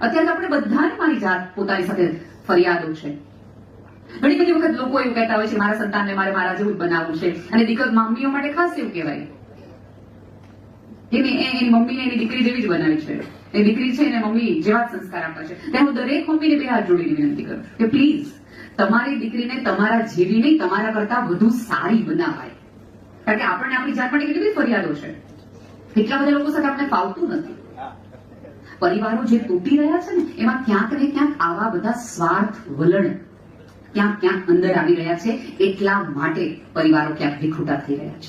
અત્યારે આપણે બધાને મારી જાત પોતાની સાથે ફરિયાદો છે. ઘણી બધી વખત લોકો એવું કહેતા હોય છે મારા સંતાનને મારે મારા જેવું જ બનાવવું છે. અને દીકરી મમ્મીઓ માટે ખાસ એવું કહેવાય એની એની મમ્મીને એની દીકરી જેવી જ બનાવી છે. એ દીકરી છે એને મમ્મી જેવા સંસ્કાર આપ્યા છે. ત્યારે હું દરેક મમ્મીને બે હાથ જોડીને વિનંતી કરું કે પ્લીઝ તમારી દીકરીને તમારા જેવી નહીં, તમારા કરતા વધુ સારી બનાવાય. કારણ કે આપણને આપણી જાત માટે કેટલી બધી ફરિયાદો છે. એટલા બધા લોકો સાથે આપણે ફાવતું નથી. પરિવારો જે તૂટી રહ્યા છે ને એમાં ક્યાંક ને ક્યાંક આવા બધા સ્વાર્થ વલણ ક્યાંક ક્યાંક અંદર આવી રહ્યા છે એટલા માટે પરિવારો ક્યાંક વિખૂટા થઈ રહ્યા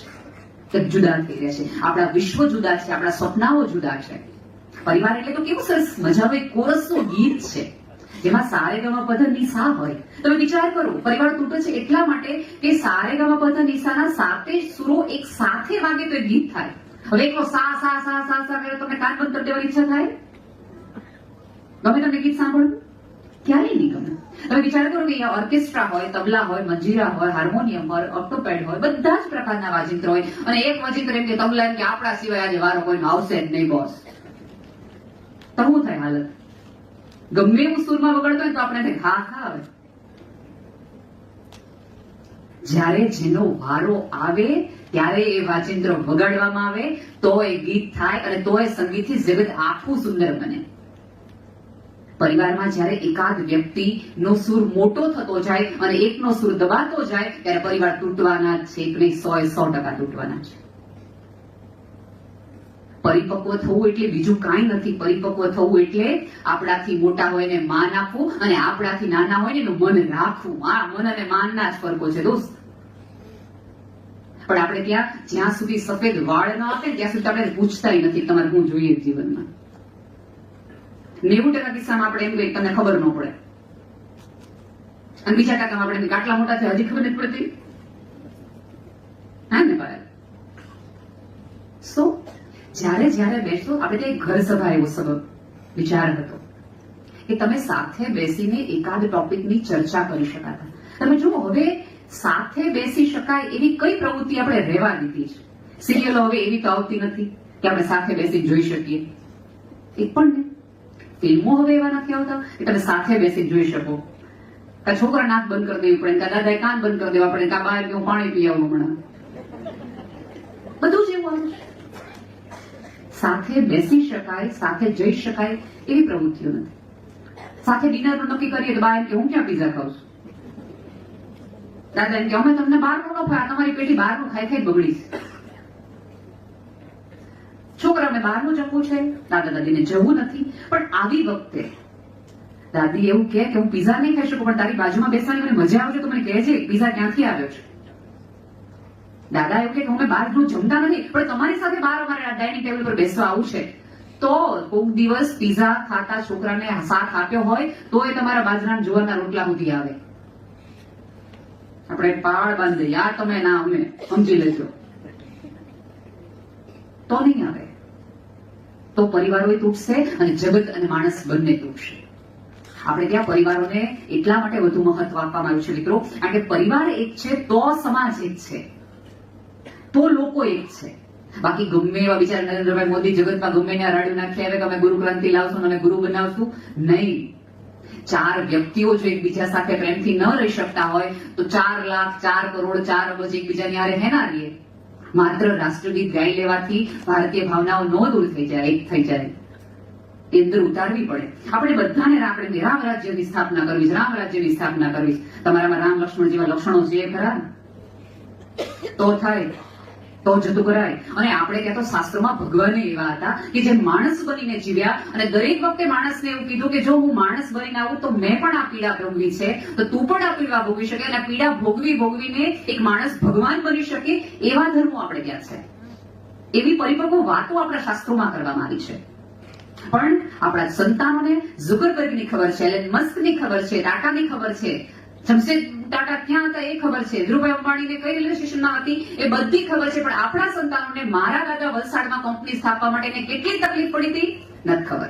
છે જુદા થઈ રહ્યા છે આપણા વિશ્વ જુદા છે આપણા સપનાઓ જુદા છે પરિવાર એટલે તો કેવું સરસ મજાનું એક કોરસનું ગીત છે જેમાં સારે ગમા પધ નિશા હોય તમે વિચાર કરો પરિવાર તૂટે છે એટલા માટે કે સારે ગમા પધ નિશાના સાતે સુરો એક સાથે વાગે તો એ ગીત થાય હવે એકલો સા સા સા સા સા કરે તમને કાન બંધ કરી દેવાની ઈચ્છા થાય ગમે તમને ગીત સાંભળવું? ક્યારેય નહીં ગમે. તમે વિચાર કરો કે અહીંયા ઓર્કેસ્ટ્રા હોય, તબલા હોય, મંજીરા હોય, હાર્મોનિયમ હોય, ઓક્ટોપેડ હોય, બધા જ પ્રકારના વાજિંત્ર હોય. અને એક વાજિંત્ર એમ કે તબલા એમ કે આપણા સિવાય આજે વારો કોઈ આવશે જ નહીં બોસ તો શું થાય હાલત? ગમે એવું સૂરમાં વગાડતો હોય તો આપણે હા ખા આવે જ્યારે જેનો વારો આવે, ત્યારે એ વાચિંત્ર વગાડવામાં આવે, તો એ ગીત થાય અને તો એ સંગીતથી જગત આખું સુંદર બને. પરિવારમાં જ્યારે એકાદ વ્યક્તિનો સુર મોટો થતો જાય અને એકનો સુર દબાતો જાય, ત્યારે પરિવાર તૂટવાના જ છે એકને સો એ સો ટકા તૂટવાના છે. પરિપક્વ થવું એટલે બીજું કાંઈ નથી. પરિપક્વ થવું એટલે આપણાથી મોટા હોય ને માન આપવું અને આપણાથી નાના હોય ને એનું મન રાખવું. આ મન અને માનના જ ફરકો છે દોસ્ત. પણ આપણે ત્યાં જ્યાં સુધી સફેદ વાળ ન આપે ત્યાં સુધી આપણે પૂછતાય નથી તમારે હું જોઈએ જીવનમાં. નેવું ટકા કિસ્સામાં આપણે એમ કહીએ તમને ખબર ન પડે. અને બીજા ટકામાં આપણે કાટલા મોટા છે, હજી ખબર નથી પડતી. હા ને ભાઈ? સો જ્યારે જ્યારે બેસો, આપણે ત્યાં ઘર સભા એવો સબબ વિચાર હતો. કે તમે સાથે બેસીને એકાદ ટોપિકની ચર્ચા કરી શકાતા. તમે જુઓ, હવે સાથે બેસી શકાય એવી કઈ પ્રવૃત્તિ આપણે રહેવા દીધી છે? સિરિયલો હવે એવી તો આવતી નથી કે આપણે સાથે બેસી જોઈ શકીએ. એ પણ નહીં. ફિલ્મો હવે એવા નથી આવતા કે તમે સાથે બેસી જોઈ શકો. કા છોકરા નાક બંધ કરી દેવી પડે કા દાદાએ કાન બંધ કરી દેવા પડે કા બહાર ગયું, પાણી પી આવું હમણાં. બધું જ એવું સાથે બેસી શકાય, સાથે જઈ શકાય એવી પ્રવૃત્તિઓ નથી. સાથે ડિનર નક્કી કરીએ તો બા એમ કે, હું ક્યાં પીઝા ખાઉં છું? દાદા એમ કે, અમે તમને બહારનું ન ખાય તમારી પેટી બહારનું ખાઈ ખાઈ બગડીશ છોકરાને બહારનું જમવું છે, દાદા દાદીને જવું નથી. પણ આવી વખતે દાદી એવું કહે કે હું પીઝા નહીં ખાઈ શકું, પણ તારી બાજુમાં બેસવાની મને મજા આવશે તો મને કહેજે પીઝા ક્યાંથી આવ્યો છે? દાદા એવું કહે કે અમે બહારનું જમતા નથી, પણ તમારી સાથે બહાર અમારે ડાઇનિંગ ટેબલ પર બેસવા આવું છે. તો કોઈક દિવસ પીઝા ખાતા છોકરાને સાથ આપ્યો હોય, તો એ તમારા બાજરાના જુવારના રોટલા સુધી આવે. આપણે પાળ બાંધી યાર, તમે ના, અમે સમજી લેજો. તો નહીં આવે. તો પરિવારો તૂટશે અને જગત અને માણસ બંને તૂટશે. આપણે ત્યાં પરિવારોને એટલા માટે વધુ મહત્વ આપવામાં આવ્યું છે, મિત્રો. કારણ કે પરિવાર એક છે, તો સમાજ એક છે. તો લોકો એક છે. બાકી ગમે એવા બિચારા નરેન્દ્રભાઈ મોદી જગતમાં ગમે ને રાડ્યું નાખ્યા હવે તમે ગુરુ ક્રાંતિ લાવશો અને ગુરુ બનાવશું. નહીં. ચાર વ્યક્તિઓ જો એકબીજા સાથે પ્રેમથી ન રહી શકતા હોય, તો ચાર લાખ, ચાર કરોડ, ચાર અબજ એકબીજાની આરે હેના રહીએ. માત્ર રાષ્ટ્રગીત ગાઈ લેવાથી ભારતીય ભાવનાઓ નો દૂર થઈ જાય થઈ જાય. એ અંદર ઉતારવી પડે. આપણે બધાને આપણે રામ રાજ્યની સ્થાપના કરવી રામ રાજ્યની સ્થાપના કરવી. તમારામાં રામ લક્ષ્મણ જેવા લક્ષણો છે ખરા? તો થાય. તો જતું કરાય. અને આપણે ત્યાં તો શાસ્ત્રોમાં ભગવાન એવા હતા કે જે માણસ બનીને જીવ્યા. અને દરેક વખતે માણસને એવું કીધું કે જો હું માણસ બનીને આવું તો મેં પણ આ પીડા ભોગવી છે. તો તું પણ આ પીડા ભોગવી શકે અને પીડા ભોગવી ભોગવીને એક માણસ ભગવાન બની શકે એવા ધર્મો આપણે ત્યાં છે. એવી પરિપક્વ વાતો આપણા શાસ્ત્રોમાં કરવામાં આવી છે. પણ આપણા સંતાનોને ઝુકરબર્ગની ખબર છે, એલન મસ્કની ખબર છે, ટાટાની ખબર છે. જમશેદ ટાટા ક્યાં હતા એ ખબર છે. ધ્રુવભાઈ અંબાણીને કઈ રેલવે સ્ટેશનમાં હતી, એ બધી ખબર છે, પણ આપણા સંતાનોને મારા દાદા વલસાડમાં કંપની સ્થાપવા માટે કેટલી તકલીફ પડી હતી? નથી ખબર.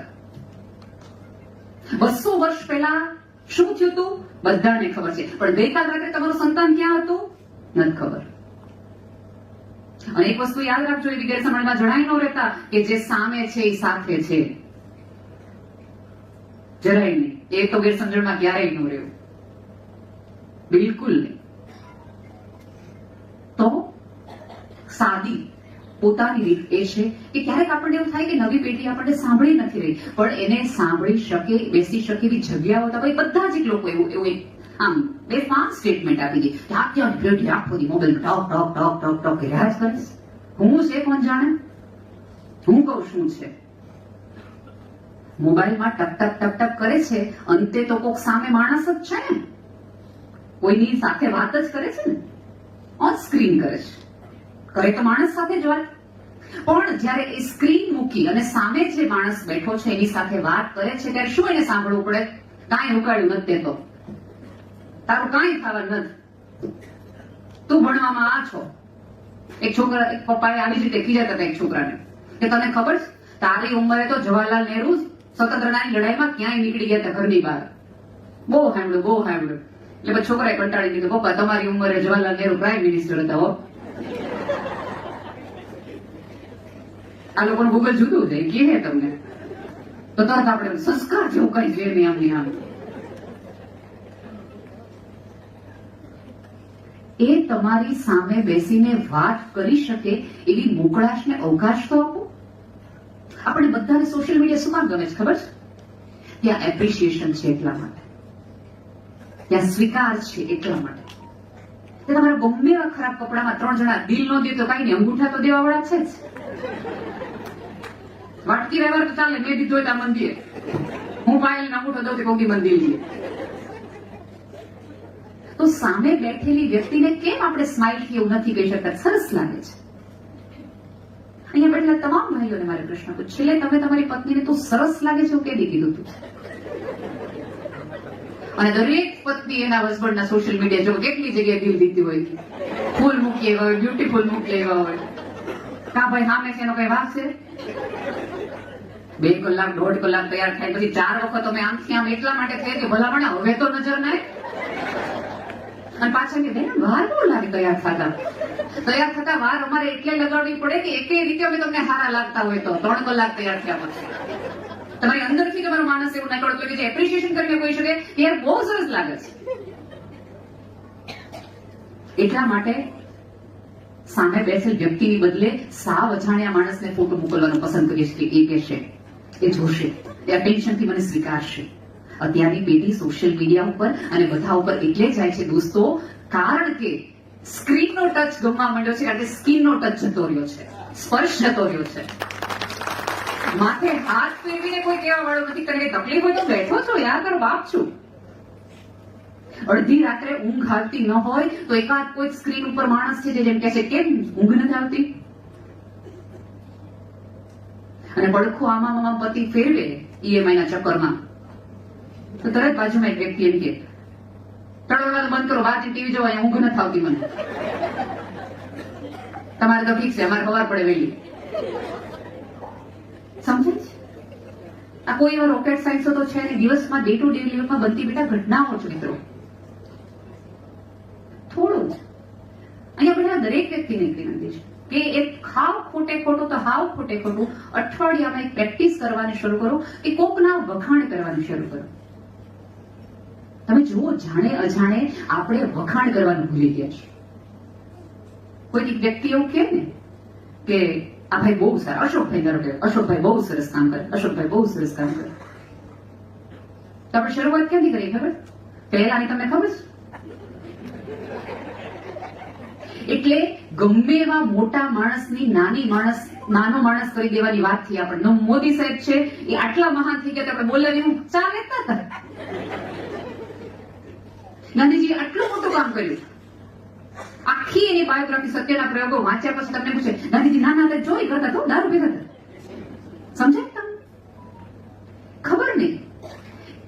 બસો વર્ષ પહેલા શું થયું હતું? બધાને ખબર છે. પણ ગઈકાલ રાત્રે તમારું સંતાન ક્યાં હતું? નથી ખબર. અને એક વસ્તુ યાદ રાખજો, એ વિગેર સમયમાં જણાઈ ન રહેતા કે જે સામે છે એ સાથે છે. જરાય નહીં. એ તો ગેરસમજણમાં ક્યારેય ન રહ્યું. બિલકુલ નહીં. તો સાદી પોતાની રીત એ છે કે ક્યારેક આપણને એવું થાય કે નવી પેઢી આપણને સાંભળી નથી રહી, પણ એને સાંભળી શકે, બેસી શકે એવી જગ્યાઓ તો ભાઈ બધા જ લોકો એવું એવું આમ બે ફામ સ્ટેટમેન્ટ આપી દે આ ક્યાં પેઢી આખો mobile talk talk talk talk talk કર્યા જ કરીશ હું છે કોણ જાણે? હું કહું શું છે. મોબાઈલમાં ટક ટક ટક ટક કરે છે, અંતે તો કોક સામે માણસ જ છે ને. કોઈની સાથે વાત જ કરે છે ને? ઓન સ્ક્રીન કરે છે. કરે તો માણસ સાથે જ વાત. પણ જ્યારે એ સ્ક્રીન મૂકી અને સામે જે માણસ બેઠો છે એની સાથે વાત કરે છે, ત્યારે શું એને સાંભળવું પડે? કાંઈ ઉકાળ્યું નથી તે તારું કાંઈ થવા નથી. તું ભણવામાં આ છો. એક છોકરા, એક પપ્પાએ આવી રીતે કીધા હતા એક છોકરાને. કે તને ખબર છે? તારી ઉંમરે તો જવાહરલાલ નહેરુ સ્વતંત્રતાની લડાઈમાં ક્યાંય નીકળી ગયા હતા ઘરની બહાર. બહુ સાંભળ્યું બહુ સાંભળ્યું એટલે પછી છોકરાએ કંટાળી દીધું. પપ્પા, તમારી ઉંમરે જવાહરલાલ નહેરુ પ્રાઇમ મિનિસ્ટર હતા આ લોકોનું ગૂગલ જુદું છે. કે હે તમને. તો તરત આપણે સંસ્કાર જેવું કઈ છે નહીં આમની આમ એ તમારી સામે બેસીને વાત કરી શકે એવી મોકળાશને અવકાશ તો આપો. આપણે બધાને સોશિયલ મીડિયા શું કામ ગમે છે, ખબર છે? ત્યાં એપ્રિશિએશન છે એટલા માટે. ત્યાં સ્વીકાર છે એટલા માટે. તે તમારા ગમે ખરાબ કપડામાં ત્રણ જણા બિલ નો દે તો કઈ નહીં, અંગૂઠા તો દેવા વાળા છે જ. વાટકી વ્યવહાર તો ચાલે, મેં દીધો ત્યાં મંદિરે. હું પાયલ અંગૂઠો દઉં કોકી મંદિર લઈએ તો સામે બેઠેલી વ્યક્તિને કેમ આપણે સ્માઇલથી એવું નથી કહી શકતા? સરસ લાગે છે. અહીંયા બેઠેલા તમામ ભાઈઓને મારે પ્રશ્ન પૂછ. છેલ્લે તમે તમારી પત્નીને તો સરસ લાગે છે એવું કેદી કીધું તું. અને દરેક પત્ની એના હસબન્ડના સોશિયલ મીડિયા જો કેટલી જગ્યાએ દિલ દીધી હોય. ફૂલ મૂકી એવા હોય બ્યુટીફુલ મૂકી આવ્યા હોય. કા ભાઈ સામે છે, એનો કઈ વાંક છે? બે કલાક, દોઢ કલાક તૈયાર થાય, પછી ચાર વખત અમે આમથી આમ એટલા માટે થઈ કે ભલામણ હવે તો નજર નાય. અને પાછા કે બેન, વાર બહુ લાગે તૈયાર થતા. તૈયાર થતા વાર અમારે એટલે લગાડવી પડે કે એકે રીતે અમે તમને સારા લાગતા હોય તો. ત્રણ કલાક તૈયાર થયા પછી. તમારી અંદરથી તમારો માણસ એવું ના કરતો કે જે એપ્રિશિએશન કરીને કહી શકે કે બહુ સરસ લાગે છે. એટલા માટે સામે બેસેલ વ્યક્તિની બદલે સાવ અજાણ્યા માણસને ફોટો મોકલવાનું પસંદ કરીએ છીએ એ કહેશે, એ જોશે, એ અટેન્શનથી મને સ્વીકારશે. અત્યારની પેઢી સોશિયલ મીડિયા ઉપર અને બધા ઉપર એટલે જાય છે દોસ્તો, કારણ કે સ્ક્રીનનો ટચ ગમવા માંડ્યો છે, કારણ કે સ્કિનનો ટચ જતો રહ્યો છે, સ્પર્શ જતો રહ્યો છે. માથે હાથ ફેરવીને કોઈ કહેવા વાળો નથી કારણ કે તકલીફ હોય તો બેઠો છો? યાર, તારો બાપ છું. અડધી રાત્રે ઊંઘ આવતી ન હોય તો એકાદ કોઈ સ્ક્રીન ઉપર માણસ છે જે જેમ કે છે, કેમ ઊંઘ નથી આવતી? અને પડખો આમાં આમાં પતિ ફેરવે ઈએમઆઈ ના ચક્કરમાં. તો તરત બાજુમાં એક વ્યક્તિ એમ કે ટળોળવાનું બંધ કરો વાત ટીવી જોવા ઊંઘ નથી આવતી મને. તમારે તો ઠીક છે, અમારે ખબર પડે છે આ કોઈ એવા રોકેટ સાયન્સો તો છે નહીં. દિવસમાં ડે ટુ ડે લેવલમાં બનતી બેટા ઘટનાઓ છે મિત્રો. થોડું અહીંયા બધા દરેક વ્યક્તિને વિનંતી છે કે એક હાવ ખોટે ખોટું તો હાવ ખોટે ખોટું અઠવાડિયામાં એક પ્રેક્ટિસ કરવાની શરૂ કરો કે કોકના વખાણ કરવાની શરૂ કરો. તમે જુઓ, જાણે અજાણે આપણે વખાણ કરવાનું ભૂલી ગયા છીએ. કોઈ વ્યક્તિ એવું કહે ને? કે આ ભાઈ બહુ સારા. અશોકભાઈ ધારો કે, અશોકભાઈ બહુ સરસ કામ કરે, અશોકભાઈ બહુ સરસ કામ કરે. તો આપણે શરૂઆત ક્યાંથી કરીએ ખબર? પહેલાની તમને ખબર છે? એટલે ગમે એવા મોટા માણસની, નાની માણસ, નાનો માણસ કરી દેવાની વાત થઈ આપણે મોદી સાહેબ છે, એ આટલા મહાન થઈ ગયા આપણે બોલાવી હું ચાલે હતા? ગાંધીજી આટલું મોટું કામ કર્યું. આખી એની બાયોગ્રાફી સત્યના પ્રયોગો વાંચ્યા પછી તમને પૂછે, ગાંધીજી, ના ના જોઈ કરતા તો દારૂ પીતા હતા. સમજાય તમને? ખબર નહીં.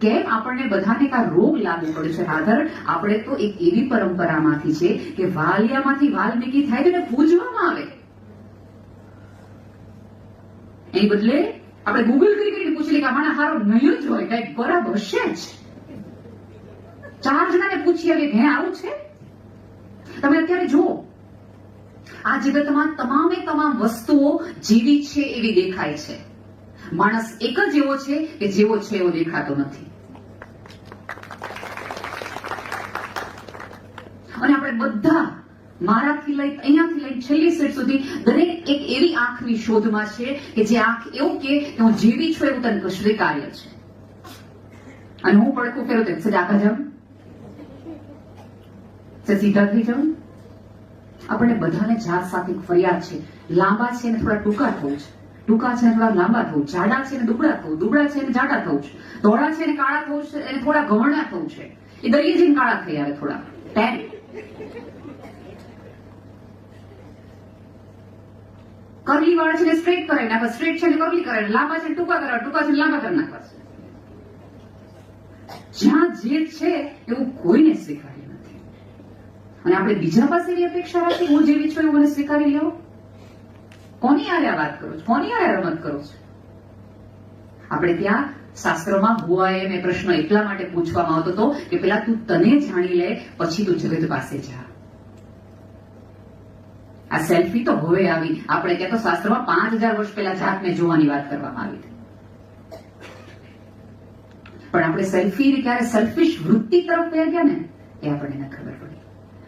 કેમ આપણને બધાને કા રોગ લાગુ પડે છે, રાધર? આપણે તો એક એવી પરંપરામાંથી છે કે વાલિયામાંથી વાલ્મીકી થાય તો એને પૂજવામાં આવે. એ બદલે આપણે ગૂગલ કરી કરીને પૂછી કે આમાં હારો નહીં જ હોય, કંઈક બરાબર હશે જ. ચાર જણાને પૂછી આવીએ હે, આવું છે? તમે અત્યારે જુઓ. આ જગતમાં તમામે તમામ વસ્તુઓ જેવી છે એવી દેખાય છે. માણસ એક જ એવો છે કે જેવો છે એવો દેખાતો નથી. અને આપણે બધા મારાથી લઈ, અહીંયાથી લઈ, છેલ્લી સીટ સુધી દરેક એક એવી આંખની શોધમાં છે કે જે આંખ એવું કે હું જેવી છું એવું તને સ્વીકાર્ય છે. અને હું પડખું ફેરો તે સજા આગળ સજ સીધા થઈ જવું આપણે બધાને જાત સાથે ફરિયાદ છે. લાંબા છે ને થોડા ટૂંકા થવું છે. ટૂંકા છે થોડા લાંબા થવું જાડા છે ને દુબળા થવું. દુબળા છે ને જાડા થવું છે. ધોળા છે ને કાળા થવું છે. એને થોડા ઘવણા થવું છે. એ દરિયે જઈને કાળા થઈ આવે થોડા. ટેન. કરલી વાળા છે ને સ્ટ્રેટ કરાવી નાખવા. સ્ટ્રેટ છે ને કરલી કરાવી લાંબા છે ટૂંકા કરાવે ટૂંકા છે લાંબા કરી નાખવા. જ્યાં જે છે એવું કોઈને સ્વીકાર્યું અને આપણે બીજા પાસે એવી અપેક્ષા રાખી હું જેવી છું એવું મને સ્વીકારી લેવો કોની આરે વાત કરો છો? કોની આરે રમત કરો છો? આપણે ત્યાં શાસ્ત્રમાં ભુવાએ મેં પ્રશ્ન એટલા માટે પૂછવામાં આવતો હતો કે પેલા તું તને જાણી લે, પછી તું જગત પાસે જા. આ સેલ્ફી તો હવે આવી. આપણે ત્યાં તો શાસ્ત્રમાં પાંચ હજાર વર્ષ પહેલા જાતને જોવાની વાત કરવામાં આવી હતી. પણ આપણે સેલ્ફી ક્યારે સેલ્ફિશ વૃત્તિ તરફ ગયા ને, એ આપણને ખબર પડી.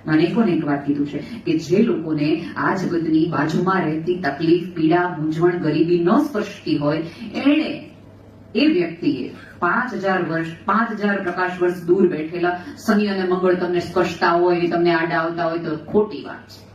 મેં અનેકોને એક વાત કીધું છે કે જે લોકોને આ જગતની બાજુમાં રહેતી તકલીફ, પીડા, મૂંઝવણ, ગરીબી ન સ્પર્શતી હોય, એણે એ વ્યક્તિએ પાંચ હજાર વર્ષ, પાંચ હજાર પ્રકાશ વર્ષ દૂર બેઠેલા શનિ અને મંગળ તમને સ્પર્શતા હોય, તમને આડા આવતા હોય તો ખોટી વાત છે.